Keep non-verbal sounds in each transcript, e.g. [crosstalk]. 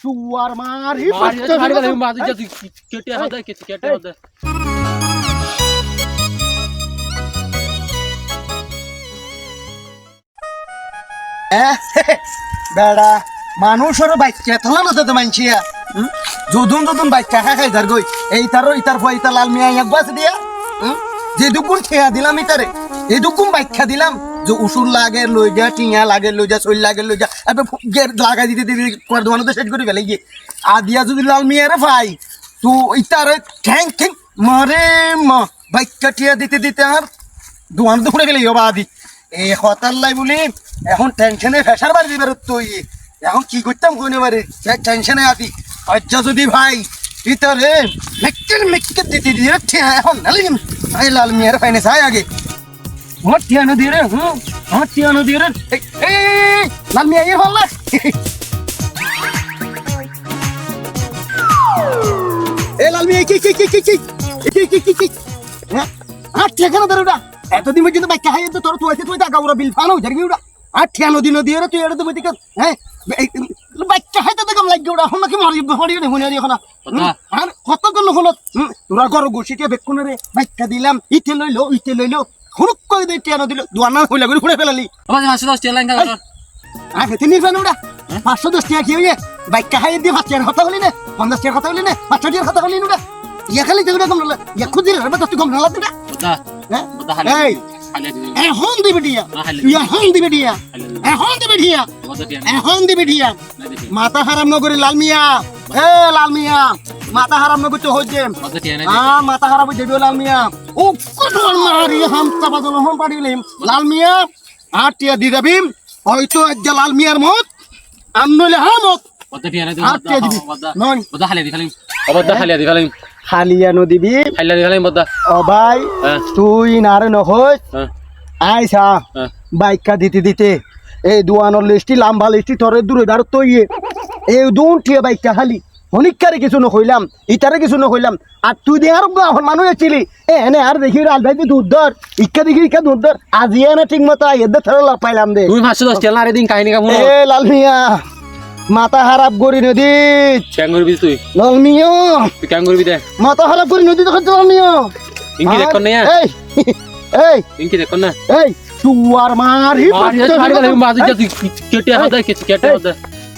শুয়ার মারি কেটে হাতে কেটে হাতে? বেড়া মানুষের বাচ্চা থালা না তো মানছিয়া যদুন যদুন বাচ্চা খা খাই তার গই। এই তার ওই তার ভয় তার লাল মিয়া একবার দিয়া যে দুগুণ খেয়া দিলাম এই তারে এই দুগুণ বাচ্চা দিলাম। যে উসুর লাগে লই যা টিয়া লাগে লই যা চল লাগে লই যা এবার গেট লাগাই দিতে দিতে কর দোকানে তো সেট করে ফেলে গিয়ে। আদিয়া যদি লাল মিয়ারে পাই তো ইতারে ঠ্যাং ঠ্যাং মরে ম বাচ্চা টিয়া দিতে দিতে আর দোকান তো খুলে গেলে ইবা আদি। এই হতার লাই বলি, এখন টেনশনে ফেসার বাড়ি দিবার তো ইয়ে এখন কি করতাম কোনে বারে টেনশনে আদি। আচ্ছা যদি ভাই ভিতরে মেক্কের মেক্কের দিতে দিয়ে এখন নালি আই লাল মিয়ার ফাইনে চাই আগে। আমার টিয়া নদী রে হুম আমার টিয়া নদী রে। এই, লাল মিয়া ইয়ে ভাল্লা এ লাল মিয়া কি কি কি কি কি কি কি কি কি হ্যাঁ? আর এতদিন পর্যন্ত তোর তুই তুই বিল ফানো জানি ওটা আর ঠিকানো দিন দিয়ে রে তুই এটা তো বইতে হ্যাঁ? বাচ্চা খাইতে তো কম লাগে ওটা এখন নাকি মারি মারি রে হুনে এখন আর। কত কোন হল? তোরা ঘর গুছিয়ে বেকুনে রে বাচ্চা দিলাম ইতে লইলো ইতে লইলো। হুরুক করে দিয়ে টিয়ানো দিল দুয়ানা হইলা করে ফুড়ে ফেলালি। আমার মাসে দশ টাকা লাইন আর ওটা পাঁচশো দশ টাকা কি হইয়ে বাইক খাই দিয়ে পাঁচ টাকার কথা না পঞ্চাশ টাকার কথা না পাঁচশো টাকার কথা হলি না ইয়া খালি দেখবে কম ইয়া খুঁজি রে তুই কম নালা হালে এই এখন দিবি। দিয়া না তুই এখন দিবি। দিয়া এখন দিবি দিয়া এখন দিবি। দিয়া না মাথা হারাম নগরী লাল মিয়া এ লাল মিয়া মাথা হারাম কিছু হচ্ছে হ্যাঁ মাথা দেবি লাল মিয়া। ও কতবার মারি হাম দল লাল মিয়া দি যাবি। হয়তো একজা লাল মিয়ার মত আম নইলে হা মত। হালিয়া হ্যাঁ? নদীবি ও ভাই তুই নারে নহস আইসা বাইকা দিতে দিতে। এই দুয়ানোর লিস্টি লাম্বা লিস্টি তোর দূরে দাঁড় তৈয়ে এই দুন টিয়া বাইকা হালি হনিকারে কিছু নকইলাম ইটারে কিছু নকইলাম আর তুই আর গাঁৱৰ মানুহ আছিলি এ এনে আর দেখি আলভাই দুধ ধর ইকা দেখি ইকা দুধ ধর আজি এনে ঠিক মতো আইয়ে ধরে লাভ পাইলাম দে তুই মাসে দশ লারে দিন কাহিনী কামুন এ লাল মিয়া মাথা খারাপ করি নদী। ক্যাং করবি তুই। লাল মিয়া তুই ক্যাং করবি দে। মাথা খারাপ করি নদী দেখো লাল মিয়া ইনকি দেখ না এই এই। ইনকি দেখ না? এই তুয়ার মারি মারি মারি গেলে মাঝে যা তুই কেটে হাতে কেটে হাতে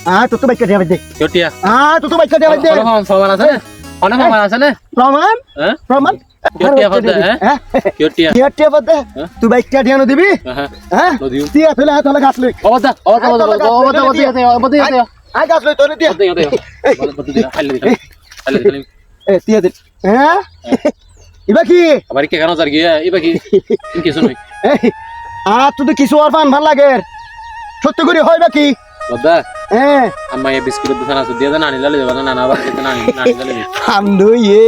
আ তো তো বাইকা দিয়ে দে কেটিয়া আ তো তো বাইকা দিয়ে দে অনেক সমান আছে না অনেক সমান আছে না প্রমাণ হ্যাঁ প্রমাণ হ্যাঁ হ্যাঁ? তুই বাইকটা ধ্যান দিবি হ্যাঁ হ্যাঁ দিয়া ফেলে হাত হলে লই অবদা অবদা অবদা অবদা অবদা অবদা অবদা আই গাছ লই তোরে দিয়া অবদা অবদা অবদা দিয়া হালে দিয়া হালে দিয়া এ দিয়া দে হ্যাঁ ইবা কি আবার কে কেন জার গিয়া কি কিছু আ তুই তো কিছু আর পান ভালো লাগে সত্য করে হয় বা বাবা। হ্যাঁ। ইয়ে।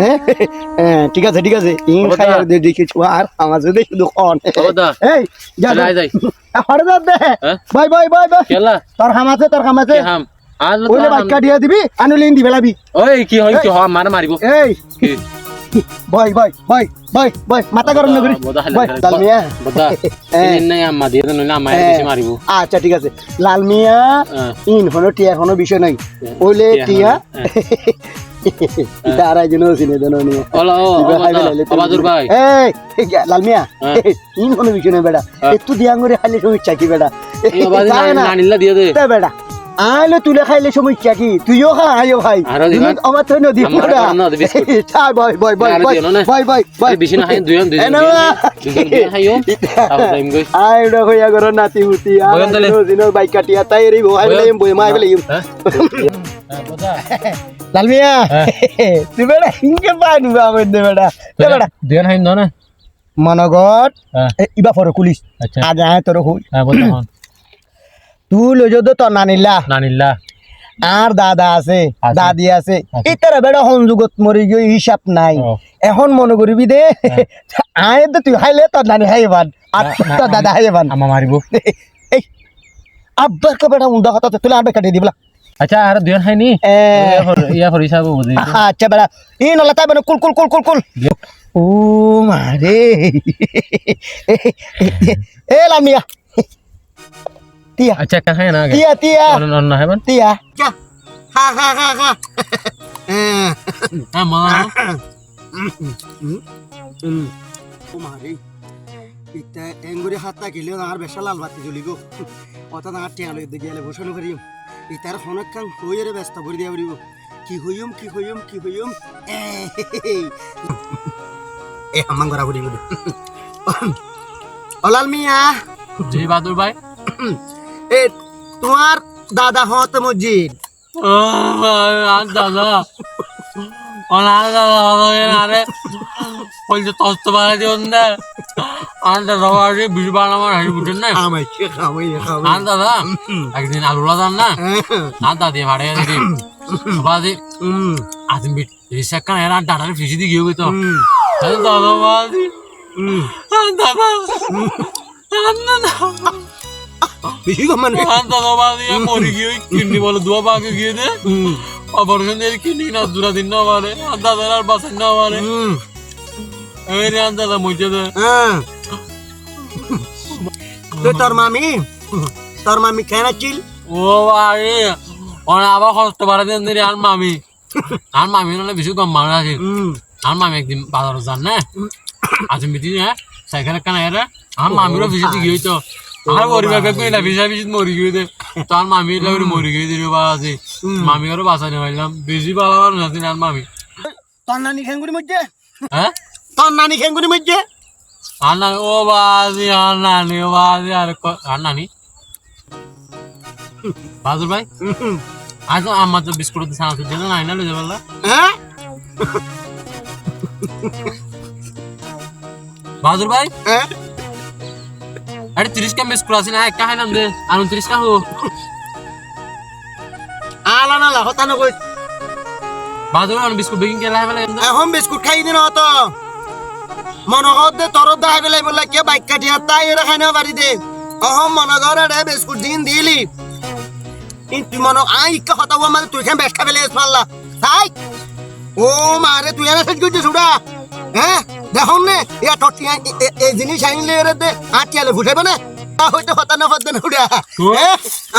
হ্যাঁ? হ্যাঁ, ঠিক আছে ঠিক আছে। দেখি আর আমার যদি দোকান এই যা বাই বাই বাই বাই। কেলা তোর হাম আছে তোর হাম আছে। আজ ওই বাইকা দিয়া দিবি আনুলিন দিবে লাবি ওই কি হয় কি হাম মার মারিব। এই। ಬಾಯ್ ಬಾಯ್ ಬಾಯ್ ಬಾಯ್ ಬಾಯ್ মাতাগরম নগরী বাই লাল মিয়া বদা ইন নাই আম্মা দিয়ে দেন না হ্যাঁ। আচ্ছা ঠিক আছে। লাল মিয়া ইন হলো টিয়া এখনও বিষয় নাই। ওলে টিয়া তারা যেন [laughs] চিনে দেন ওলা ভাই লাল মিয়া ইন কোনো বিষয় নাই বেটা একটু দিয়াঙ্গুরে খালি ইচ্ছা কি বেটা দিয়ে দে বেড়া। আলো তুলে খাইলে সমস্যা কি? তুইও খা আয়ো ভাই আমার তো নদী পুরা। বয় বয় বয় বয় বয় বয় বয়। বেশি না খাই দুজন দুজন খাইও। আয় ওটা হইয়া গর নাতি হুতি আর দিনের বাইক কাটিয়া তাই রে ভাই বলে বই মাই বলে লাল মিয়া। তুই বেড়া হিংকে পাইনু বাবা দে বেড়া দে বেড়া দুজন খাইন না মনগত ইবা ফরকুলিস আচ্ছা। আগে তোর হই হ্যাঁ বলতে তুই লই যদ তোর নানিলা নানিলা আর দাদা আছে। দাদি আছে। ইতারা বেটা সংযোগত মরি গিয়ে হিসাব নাই এখন মনে করবি দে আয় তো তুই হাইলে তোর নানি হাইবান আর তোর দাদা হাইবান আম্মা মারিব এই আব্বার কে বেটা উন্দা কথা তুই আবে কাটিয়ে দিবলা আচ্ছা আর দুজন হাই নি এ, ইয়া ফর হিসাব বুঝি আচ্ছা বেটা ই নলা তাই বেটা কুল কুল কুল কুল কুল ও মারে এ লামিয়া টিয়া আচ্ছা একটা খাই না টিয়া টিয়া অন্য অন্য হ্যাঁ মান যা খা খা খা খা হ্যাঁ মজা ও মারে ইটা এঙ্গুরি হাতটা গেলেও আর বেশা লাল বাতি জ্বলি গো অত আর টিয়া লই গেলে বসানো করিম ইটার ফোনক কাং হইরে ব্যস্ত করে দিয়া পড়িব কি হইম কি হইম কি হইম এ হাম্মাং করা পড়িব অলাল মিয়া জি বাদুর ভাই এ তোমার দাদা হত আর দাদা। অনার দাদা আরে বলছে তস্ত বাড়া দিন না আর দাদা বাড়ি বিশ বার আমার হাসি বুঝেন না? আমাই খাওয়াই খাওয়াই আর দাদা একদিন আলু লাদান না? আর দাদি ভাড়ে দিদি বাদি হুম। রিসাক কান এরা ডাটারে ফিসি দি গিয়ে তো দাদা বাদি দাদা। আর দাদা। [laughs] বেশি আর দাদা বাদি মরি গিয়ে কিডনি বলে দুয়া পাকে গিয়ে দে। অপারেশন দিয়ে কিডনি না দুরা দিন না পারে আর দাদার আর বাঁচান না পারে এই রে দাদা মজে দে। হ্যাঁ। তো তোর মামি তোর মামি কেন চিল ও ওরা আবার কষ্ট বাড়া দেন রে আর মামি। আর মামি নাহলে বেশি কম মানুষ আছে আর মামি একদিন বাজারে যান না আজ মিটি না সাইকেল কানা এরা আর মামিরও ভিসে দি গিয়ে তো আর পরিবার কে কইলা ভিসা ভিসি মরি গিয়ে দে। তো মামি এলা করে মরি গিয়ে দিল বা আছে মামি আরও বাঁচানি পাইলাম বেশি ভালো মানুষ আছে আর মামি। তোর নানি খেঙ্গুরি মধ্যে হ্যাঁ তোর নানি খেঙ্গুরি মধ্যে আর নানি ও বাজি আর নানি ও বাজি আর আর নানি। বাদুর ভাই আজ আমার তো বিস্কুট নাই না লইতে পারলা হ্যাঁ ভাই? হ্যাঁ আরে তিরিশ কাম আছে না একটা খাইলাম দে আর উনত্রিশ হো আলা না লা হতা নকই বাদুর ভাই বিস্কুট বেকিং কেলা হেবেলা এখন বিস্কুট খাই দিন হত মনগত দে তরত দাই বেলাই বলে কে বাইক কাটি তাই এরা খাই না বাড়ি দে অহম মনগর রে বিস্কুট দিন দিলি কিন্তু মন আই কা হতা ও মানে তুই খান বেশ খাবে লেস পাল্লা তাই ও মারে তুই এরা সেট করছিস উড়া হ্যাঁ দেখুন নে ইয়া টটি এই জিনিস আইনলে এর দে আটিয়ালে ফুটাবে না। হয়তো হতা না হতে না উড়া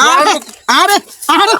আরে আরে আরে